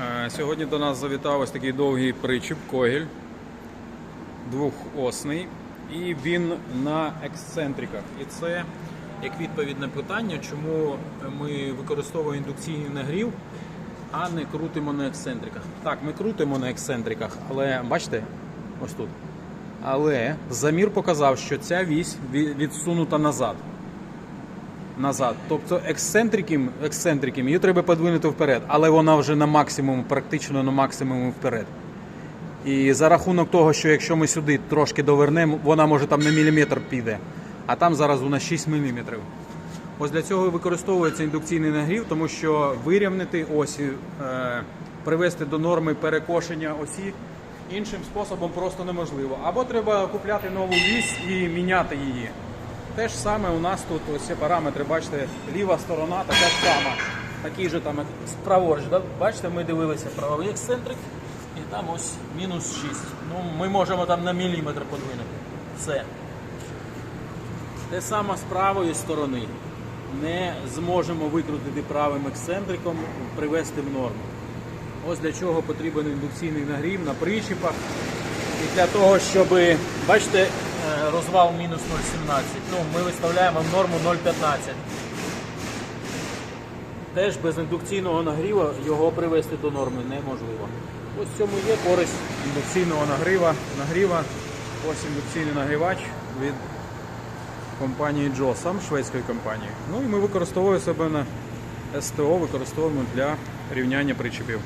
Е, Сьогодні до нас завітав ось такий довгий причіп Когель, двохосний, і він на ексцентриках. І це як відповідь на питання, чому ми використовуємо індукційний нагрів, а не крутимо на ексцентриках. Так, ми крутимо на ексцентриках, але бачите, ось тут. Але замір показав, що ця вісь відсунута назад назад. Тобто ексцентриком, ексцентриком її треба подвинути вперед, але вона вже на максимум, практично на максимум вперед. І за рахунок того, що якщо ми сюди трошки довернемо, вона може там на міліметр піде, а там зараз нас 6 мм. Ось для цього використовується індукційний нагрів, тому що вирівнити осі, е, привести до норми перекошення осі іншим способом просто неможливо. Або треба купляти нову вісь і міняти її. Те ж саме у нас тут ось ці параметри, бачите, ліва сторона така ж сама. Такий же там як праворуч. да? Бачите, ми дивилися правий ексцентрик і там ось мінус 6. Ну, ми можемо там на міліметр подвинути. Все. Те саме з правої сторони. Не зможемо викрутити правим ексцентриком, привести в норму. Ось для чого потрібен індукційний нагрів на причіпах. І для того, щоб, бачите, розвал мінус 0,17. Ну, ми виставляємо норму 0,15. Теж без індукційного нагріву його привести до норми неможливо. Ось в цьому є користь індукційного нагріва. нагріва. Ось індукційний нагрівач від компанії Джосам, шведської компанії. Ну і ми використовуємо себе на СТО, використовуємо для рівняння причепів.